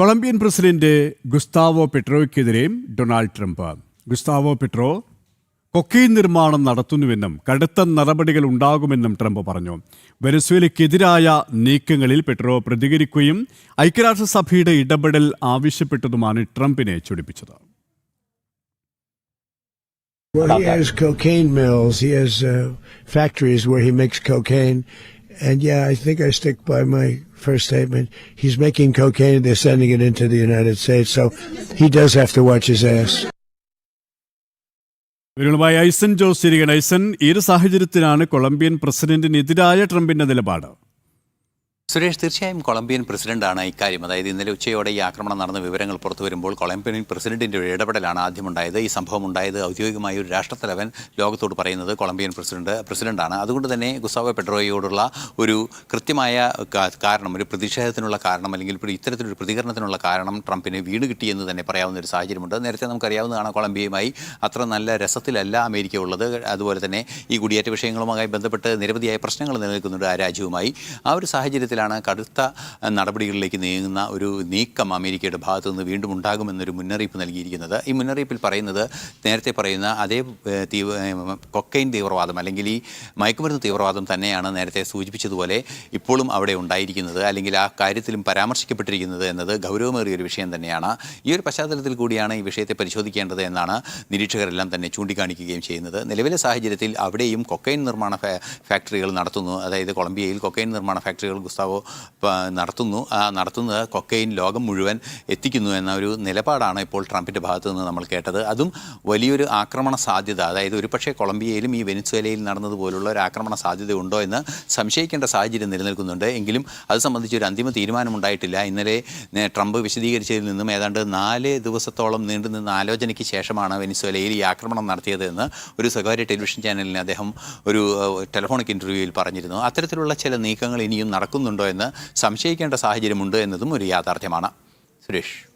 Colombian president Gustavo പെട്രോയ്ക്കെതിരെയും Donald Trump Gustavo Petro cocaine നിർമ്മാണം നടത്തുന്നുവെന്നും കടുത്ത നടപടികൾ ഉണ്ടാകുമെന്നും ട്രംപ് പറഞ്ഞു വെനസ്വേലയ്ക്കെതിരായ നീക്കങ്ങളിൽ പെട്രോ പ്രതികരിക്കുകയും ഐക്യരാഷ്ട്രസഭയുടെ ഇടപെടൽ ആവശ്യപ്പെട്ടതുമാണ് ട്രംപിനെ ചൊടിപ്പിച്ചത് Well, he has cocaine mills. He has uh, factories where he makes cocaine. And yeah, I think I stick by my first statement. He's making cocaine. They're sending it into the United States. So he does have to watch his ass. വിവരങ്ങളുമായി ഐസൻ ജോസ് ചിരികൻ ഐസൻ ഈ ഒരു സാഹചര്യത്തിലാണ് Colombian പ്രസിഡന്റിനെതിരായ ട്രംപിന്റെ നിലപാട് സുരേഷ് തീർച്ചയായും Colombian പ്രസിഡന്റാണ് ഇക്കാര്യം. അതായത് ഇന്നലെ ഉച്ചയോടെ ഈ ആക്രമണം നടന്ന വിവരങ്ങൾ പുറത്തു വരുമ്പോൾ കൊളംബിയൻ പ്രസിഡന്റിന്റെ ഒരു ഇടപെടലാണ് ആദ്യമുണ്ടായത്. ഈ സംഭവം ഉണ്ടായത് ഔദ്യോഗികമായി ഒരു രാഷ്ട്രത്തലവൻ ലോകത്തോട് പറയുന്നത് കൊളംബിയൻ പ്രസിഡന്റ് പ്രസിഡന്റാണ്. അതുകൊണ്ട് തന്നെ ഗുസാവോ പെട്രോയോടുള്ള ഒരു കൃത്യമായ കാരണം ഒരു പ്രതിഷേധത്തിനുള്ള കാരണം അല്ലെങ്കിൽ ഇത്തരത്തിലൊരു പ്രതികരണത്തിനുള്ള കാരണം ട്രംപിന് വീണ് കിട്ടിയെന്ന് തന്നെ പറയാവുന്ന ഒരു സാഹചര്യമുണ്ട്. നേരത്തെ നമുക്കറിയാവുന്നതാണ് കൊളംബിയയുമായി അത്ര നല്ല രസത്തിലല്ല അമേരിക്ക ഉള്ളത്. അതുപോലെ തന്നെ ഈ കുടിയേറ്റ വിഷയങ്ങളുമായി ബന്ധപ്പെട്ട് നിരവധിയായ പ്രശ്നങ്ങൾ നിലനിൽക്കുന്നുണ്ട് ആ രാജ്യവുമായി. ആ ഒരു സാഹചര്യത്തിലാണ് കടുത്ത നടപടികളിലേക്ക് നീങ്ങുന്ന ഒരു നീക്കം അമേരിക്കയുടെ ഭാഗത്തു നിന്ന് വീണ്ടും ഉണ്ടാകുമെന്നൊരു മുന്നറിയിപ്പ് നൽകിയിരിക്കുന്നത്. ഈ മുന്നറിയിപ്പിൽ പറയുന്നത് നേരത്തെ പറയുന്ന അതേ തീവ്ര കൊക്കൈൻ തീവ്രവാദം അല്ലെങ്കിൽ ഈ മയക്കുമരുന്ന് തീവ്രവാദം തന്നെയാണ് നേരത്തെ സൂചിപ്പിച്ചതുപോലെ ഇപ്പോഴും അവിടെ ഉണ്ടായിരിക്കുന്നത്. അല്ലെങ്കിൽ ആ കാര്യത്തിലും പരാമർശിക്കപ്പെട്ടിരിക്കുന്നത് എന്നത് ഗൗരവമേറിയ ഒരു വിഷയം തന്നെയാണ്. ഈ ഒരു പശ്ചാത്തലത്തിൽ കൂടിയാണ് ഈ വിഷയത്തെ പരിശോധിക്കേണ്ടത് എന്നാണ് നിരീക്ഷകരെല്ലാം തന്നെ ചൂണ്ടിക്കാണിക്കുകയും ചെയ്യുന്നത്. നിലവിലെ സാഹചര്യത്തിൽ അവിടെയും കൊക്കൈൻ നിർമ്മാണ ഫാക്ടറികൾ നടത്തുന്നു. അതായത് കൊളംബിയയിൽ കൊക്കൈൻ നിർമ്മാണ ഫാക്ടറികൾ ഗുസ്താവോ പ- നടത്തുന്നു. ആ നടത്തുന്നത് കൊക്കൈൻ ലോകം മുഴുവൻ എത്തിക്കുന്നു എന്ന ഒരു നിലപാടാണ് ഇപ്പോൾ ട്രംപിന്റെ ഭാഗത്തു നിന്ന് നമ്മൾ കേട്ടത്. അതും വലിയൊരു ആക്രമണ സാധ്യത അതായത് ഒരുപക്ഷേ കൊളംബിയയിലും ഈ വെനിസ്വേലയിൽ നടന്നതുപോലുള്ള ഒരു ആക്രമണ സാധ്യത ഉണ്ടോ എന്ന് സംശയിക്കേണ്ട സാഹചര്യം നിലനിൽക്കുന്നുണ്ട്. എങ്കിലും അത് സംബന്ധിച്ച് ഒരു അന്തിമ തീരുമാനമുണ്ടായിട്ടില്ല. ഇന്നലെ ട്രംപ് വിശദീകരിച്ചതിൽ നിന്നും ഏതാണ്ട് നാല് ദിവസത്തോളം നീണ്ടുനിന്ന ആലോചനയ്ക്ക് ശേഷമാണ് വെനിസ്വേലയിൽ ഈ ആക്രമണം നടത്തിയത് എന്ന് ഒരു സ്വകാര്യ ടെലിവിഷൻ ചാനലിന് അദ്ദേഹം ഒരു ടെലിഫോണിക് ഇന്റർവ്യൂവിൽ പറഞ്ഞിരുന്നു. അത്തരത്തിലുള്ള ചില നീക്കങ്ങൾ ഇനിയും നടക്കുന്നുണ്ടോ എന്ന് സംശയിക്കേണ്ട സാഹചര്യമുണ്ട് എന്നതും ഒരു യാഥാർത്ഥ്യമാണ്. സുരേഷ്.